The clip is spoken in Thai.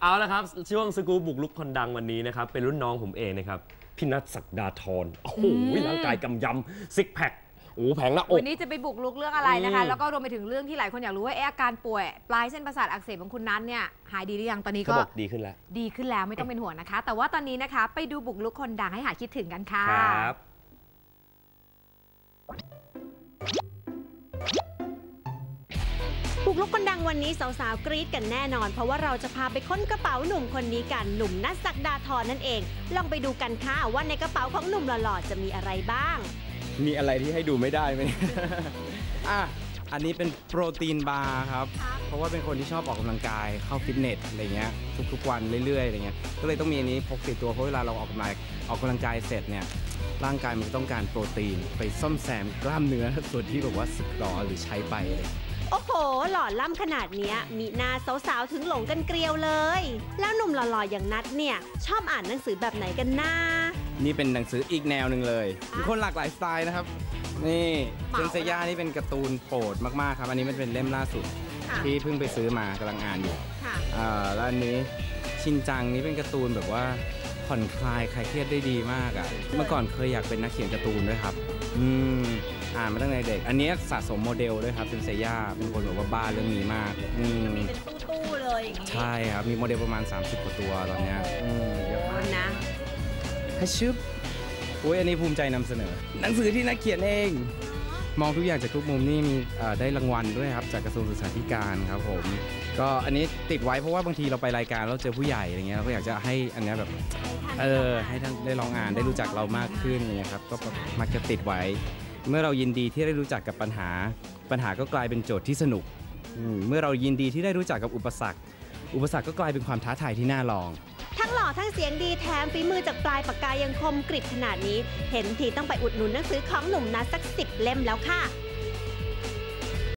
เอาละครับ ช่วงสกู๊ปบุกลุกคนดังวันนี้นะครับ เป็นรุ่นน้องผมเองนะครับ พี่นัทศักดาธรโอ้โหอืมร่างกายกำยำซิกแพคโอ้โหแผงหน้าอกวันนี้จะไปบุกลุกเรื่องอะไรนะคะอืมแล้วก็รวมไปถึงเรื่องที่หลายคนอยากรู้ว่าเอะอาการป่วยปลายเส้นประสาทอักเสบของคุณนัทเนี่ยหายดีหรือยังตอนนี้เขาก็บอกดีขึ้นแล้ว ดีขึ้นแล้วไม่ต้องเป็นห่วงนะคะ แต่ว่าตอนนี้นะคะ ไปดูบุกลุกคนดังให้หายคิดถึงกันค่ะครับ ปุกลุกคนดังวันนี้สาวๆกรี๊ดกันแน่นอน เพราะว่าเราจะพาไปค้นกระเป๋าหนุ่มคนนี้กันหนุ่มนัทศักดาธรนั่นเอง ลองไปดูกันค่ะว่าในกระเป๋าของหนุ่มหล่อๆจะมีอะไรบ้าง มีอะไรที่ให้ดูไม่ได้ไหม อะ อันนี้เป็นโปรตีนบาร์ครับเพราะว่าเป็นคนที่ชอบออกกำลังกาย เข้าฟิตเนสอะไรเงี้ย ทุกๆวันเรื่อยๆอะไรเงี้ย ก็เลยต้องมีอันนี้พกติดตัวเพราะเวลาเราออกกำลังออกกำลังกายเสร็จเนี่ย ร่างกายมันต้องการโปรตีน ไปซ่อมแซมกล้ามเนื้อส่วนที่แบบว่าสึกหรอหรือใช้ไปอะไร โอ้โห หล่อล่ำขนาดเนี้ย มีหน้าสาวๆ ถึงหลงกันเกลียวเลย แล้วหนุ่มหล่อๆ อย่างนัทเนี่ย ชอบอ่านหนังสือแบบไหนกันนะนี่เป็นหนังสืออีกแนวหนึ่งเลย มีคนหลากหลายสไตล์นะครับ นี่เหมาเซนเซย่านี่เป็นการ์ตูนโปรดมากๆครับ อันนี้มันเป็นเล่มล่าสุดค่ะที่เพิ่งไปซื้อมากำลังอ่านอยู่ค่ะอ่าแล้วอันนี้ชินจังนี่เป็นการ์ตูนแบบว่า ผ่อนคลายคลายเครียดได้ดีมากอะ่ะ เมื่อก่อนเคยอยากเป็นนักเขียนการ์ตูนด้วยครับ อืมอ่านมาตั้งแต่เด็ก อันนี้สะสมโมเดลด้วยครับเป็นเซย่าเป็นคนแบบว่าบ้าเรื่องนี้มากอืมเป็นตู้ๆเลยอย่างนี้ใช่ครับ มีโมเดลประมาณ 30กว่าตัวตอนเนี้ยอืมเยอะมากนะฮัชชุบอุ้ยอันนี้ภูมิใจนำเสนอ หนังสือที่นักเขียนเอง มองทุกอย่างจากทุกมุมนี่มีเอ่อได้รางวัลด้วยครับ จากกระทรวงศึกษาธิการครับผม ก็อันนี้ติดไว้เพราะว่าบางทีเราไปรายการแล้วเจอผู้ใหญ่อะไรเงี้ยเราก็อยากจะให้อันเนี้ยแบบเออให้ท่านได้ลองอ่านได้รู้จักเรามากขึ้นอย่างเงี้ยครับก็มักจะติดไว้ เมื่อเรายินดีที่ได้รู้จักกับปัญหา ปัญหาก็กลายเป็นโจทย์ที่สนุกอืมเมื่อเรายินดีที่ได้รู้จักกับอุปสรรค อุปสรรคก็กลายเป็นความท้าทายที่น่าลอง ทั้งหล่อทั้งเสียงดีแถมฝีมือจากปลายปากกายังคมกริบขนาดนี้ เห็นทีต้องไปอุดหนุนหนังสือของหนุ่มนัทสักสิบเล่มแล้วค่ะ